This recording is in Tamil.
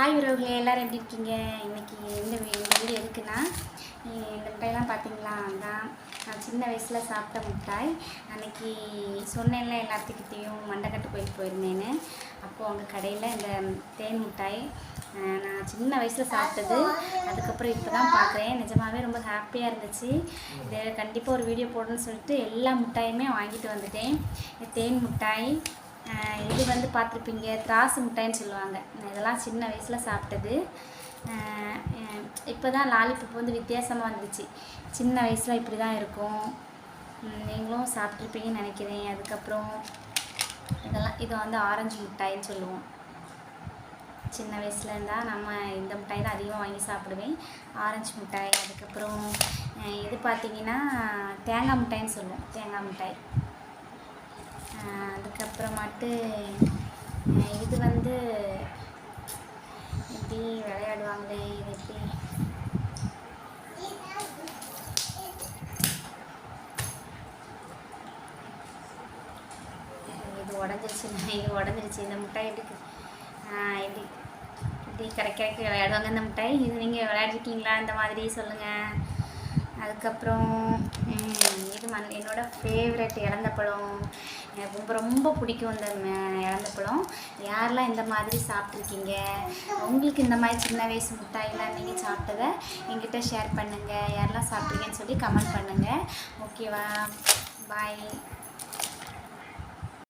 ஹாய் உறவுகளே எல்லோரும் எப்படி இருக்கீங்க? இன்னைக்கு இந்த வீடு இந்த வீடியோ எதுக்குன்னா இந்த முட்டையெல்லாம் பார்த்தீங்களா? தான் நான் சின்ன வயசில் சாப்பிட்ட மிட்டாய். அன்னைக்கு சொன்னேன்ல எல்லாத்துக்கிட்டேயும் மண்டைக்கட்டு போயிட்டு போயிருந்தேன்னு. அப்போது அங்கே கடையில் இந்த தேன் முட்டாய் நான் சின்ன வயசில் சாப்பிட்டது. அதுக்கப்புறம் இப்போ தான் பார்க்குறேன். நிஜமாகவே ரொம்ப ஹாப்பியாக இருந்துச்சு. இது கண்டிப்பாக ஒரு வீடியோ போடணும்னு சொல்லிட்டு எல்லா மிட்டாயுமே வாங்கிட்டு வந்துட்டேன். தேன் முட்டாய் இது வந்து பார்த்துருப்பீங்க திராசு மிட்டாய்ன்னு சொல்லுவாங்க. இதெல்லாம் சின்ன வயசில் சாப்பிட்டது. இப்போ தான் லாலிபப் வந்து வித்தியாசமாக வந்துச்சு. சின்ன வயசில் இப்படி தான் இருக்கும் நீங்களும் சாப்பிட்ருப்பீங்கன்னு நினைக்கிறேன். அதுக்கப்புறம் இதெல்லாம் இது வந்து ஆரஞ்சு மிட்டாய்ன்னு சொல்லுவோம். சின்ன வயசில் இருந்தால் நம்ம இந்த மிட்டாய் தான் அதிகமாக வாங்கி சாப்பிடுவேன். ஆரஞ்சு மிட்டாய் அதுக்கப்புறம் இது பார்த்தீங்கன்னா தேங்காய் மிட்டாய்ன்னு சொல்லுவோம். தேங்காய் மிட்டாய். அதுக்கப்புறமாட்டு இது வந்து எப்படி விளையாடுவாங்களே இது எப்படி? இது உடஞ்சிருச்சு இது உடஞ்சிருச்சு இந்த மிட்டாய் எப்படி எப்படி இப்படி கரைக்கிறக்கு விளையாடுவாங்க இந்த மிட்டாய்? இது நீங்கள் விளையாடிருக்கீங்களா? இந்த மாதிரி சொல்லுங்கள் அதுக்கப்புறம் என்னோடய இது ஃபேவரட் இழந்தப்பழம் எனக்கு ரொம்ப ரொம்ப பிடிக்கும் இந்த ம- இழந்தப்பழம் யாரெல்லாம் இந்த மாதிரி சாப்பிட்ருக்கீங்க உங்களுக்கு இந்த மாதிரி சின்ன வயசு மிட்டாயெல்லாம் நீங்கள் சாப்பிட்டதை எங்கிட்ட ஷேர் பண்ணுங்கள் யாரெல்லாம் சாப்பிட்றீங்கன்னு சொல்லி கமெண்ட் பண்ணுங்கள் ஓகேவா பாய்